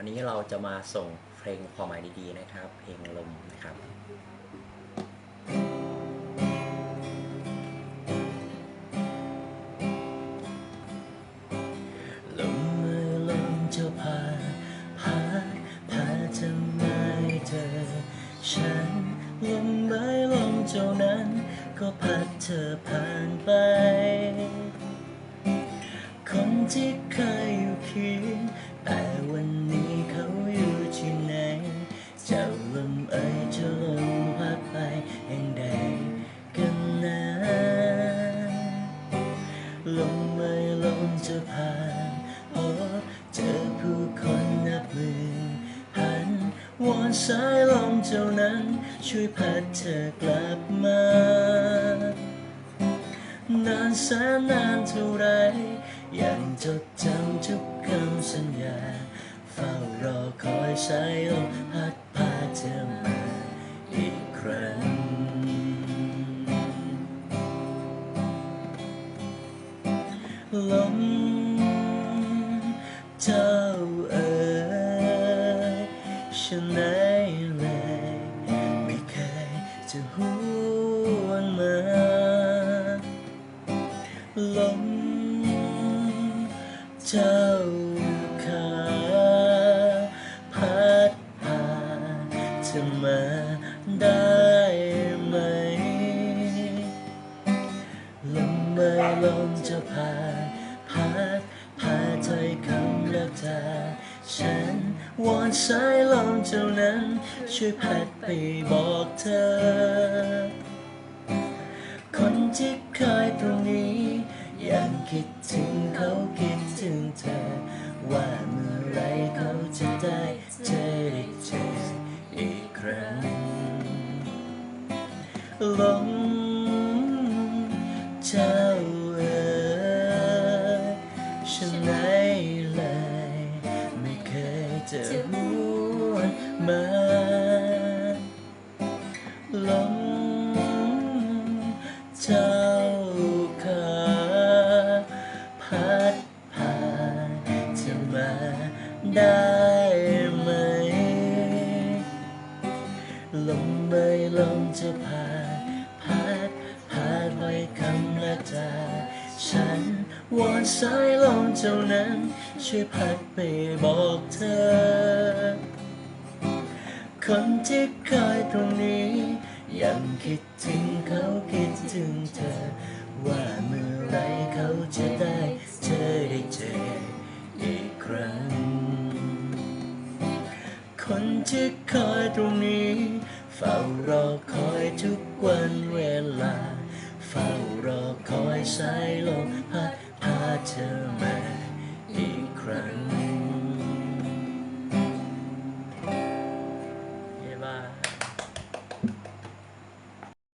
วันนี้เราจะมาส่งเพลงความหมายดีๆนะครับ เพลงลมนะครับลมเมื่อลมจะพาพาพาเธอมาเธอ ฉันลมไม้ลมเจ้านั้น ก็พัดเธอผ่านไป เจ้าลมเอ่ยเจ้าลมพัดไปแห่งใดกันนะลมไม่ลมจะผ่านพบเจอผู้คนนับหมื่นพันวอนสายลมเจ้านั้น ช่วยพัดเธอกลับมานานแสนนานเท่าไรยังจดจำทุกคำสัญญาเฝ้ารอคอยสายลม พัดพาเธอมาอีกครั้ง ลมเจ้าเอ๋ยฉันไหนเลยไม่เคยจะหวนมาลมเจ้า อมาได้ไหม ลมไม่ลมจะพาพัดพาถ้อยคำและตาฉันวอนสายลมเจ้านั้น ช่วยพัดไปบอกเธอ คนที่เคยตรงนี้ ยังคิดถึงเขาคิดถึงเธอ ว่าเมื่อไรเขาจะได้เจอ แรงลมเจ้าเอ๋ยฉันไหนเลยไม่เคยจะหวนมาลมเจ้า สายลมเจ้านั้น ช่วยพัดไปบอกเธอ คนที่คอยตรงนี้ ยังคิดถึงเขาคิดถึงเธอ ว่าเมื่อไรเขาจะได้เจอได้เจออีกครั้ง คนที่คอยตรงนี้เฝ้ารอคอยทุกวันเวลา เฝ้ารอคอยสายลมพัด เธอมาอีกครั้ง